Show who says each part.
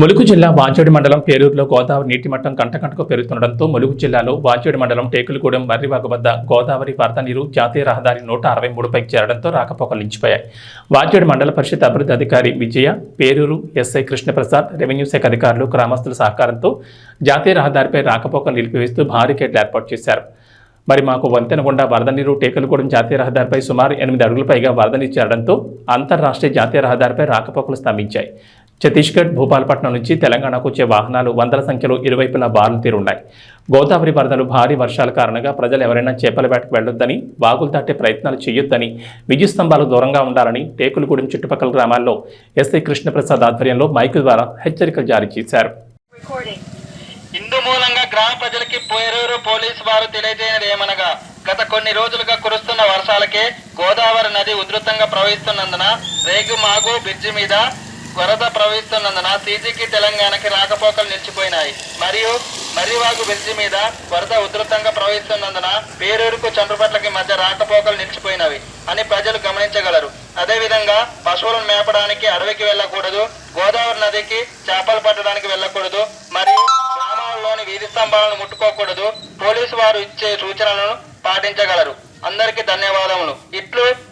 Speaker 1: ములుగు జిల్లా వాచేడు మండలం పేరూరులో గోదావరి నీటి మట్టం కంటకంటకు పెరుగుతుండటంతో ములుగు జిల్లాలో వాచేడు మండలం టేకులగూడెం మర్రివాగు వద్ద గోదావరి వరద నీరు జాతీయ రహదారి నూట అరవై మూడుపైకి చేరడంతో రాకపోకలు నిలిచిపోయాయి. వాచేడి మండల పరిషత్ అభివృద్ధి అధికారి విజయ పేరూరు ఎస్ఐ కృష్ణప్రసాద్ రెవెన్యూ శాఖ అధికారులు గ్రామస్తుల సహకారంతో జాతీయ రహదారిపై రాకపోకలు నిలిపివేస్తూ భారీకేట్లు ఏర్పాటు చేశారు. మరి మాకు వంతెన గుండా వరద నీరు టేకలగూడెం జాతీయ రహదారిపై సుమారు ఎనిమిది అడుగుల పైగా వరద నీరు చేరడంతో అంతర్రాష్ట్రీయ జాతీయ రహదారిపై రాకపోకలు స్తంభించాయి. ఛత్తీస్గఢ్ భూపాలపట్నం నుంచి తెలంగాణకు వచ్చే వాహనాలు వందల సంఖ్యలో ఇరువైపులా బారులు తీరున్నాయి గోదావరి వరదలు భారీ వర్షాల కారణంగా ప్రజలు ఎవరైనా చేపల వేటకు వెళ్ళొద్దని వాగులు దాటే ప్రయత్నాలు చేయొద్దని విద్యుత్ స్తంభాలు దూరంగా ఉండాలని టేకులగూడెం చుట్టుపక్కల గ్రామాల్లో ఎస్ఐ కృష్ణప్రసాద్ ఆధ్వర్యంలో మైకు ద్వారా హెచ్చరికలు జారీ చేశారు.
Speaker 2: ఇందు మూలంగా గ్రామ ప్రజలకి పోలీసు వారు తెలియజేయనిది ఏమనగా గత కొన్ని రోజులుగా కురుస్తున్న వర్షాలకే గోదావరి నది ఉధృతంగా ప్రవహిస్తున్నందున రేగు మాగు బ్రిడ్జి మీద వరద ప్రవహిస్తున్నందున సీజీకి తెలంగాణకి రాకపోకలు నిలిచిపోయినాయి. మరియు మర్రివాగు బ్రిడ్జి మీద వరద ఉధృతంగా ప్రవహిస్తున్నందున పేరూరుకు చంద్రపట్లకి మధ్య రాకపోకలు నిలిచిపోయినవి అని ప్రజలు గమనించగలరు. అదేవిధంగా పశువులను మేపడానికి అడవికి వెళ్ళకూడదు గోదావరి నదికి చేపలు పట్టడానికి వెళ్ళకూడదు మరియు గ్రామాల్లోని వీధి స్తంభాలను ముట్టుకోకూడదు. పోలీసు వారు ఇచ్చే సూచనలను పాటించగలరు. అందరికీ ధన్యవాదములు. ఇట్లు